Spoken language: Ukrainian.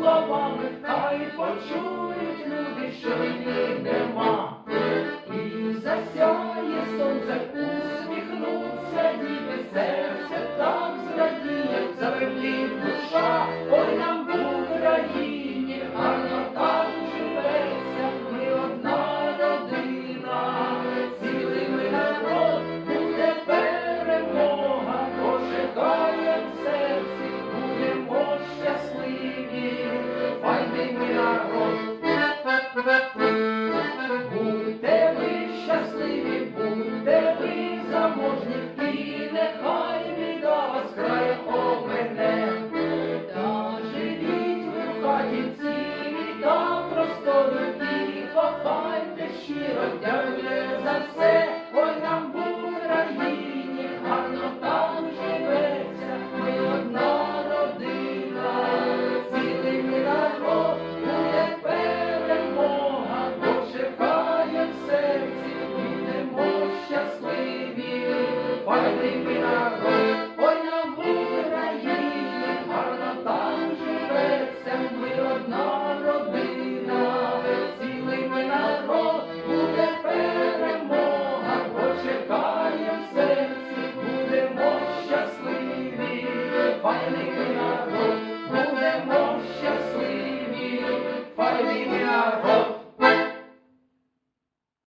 словами, хай почують люди, що йде. Música we without.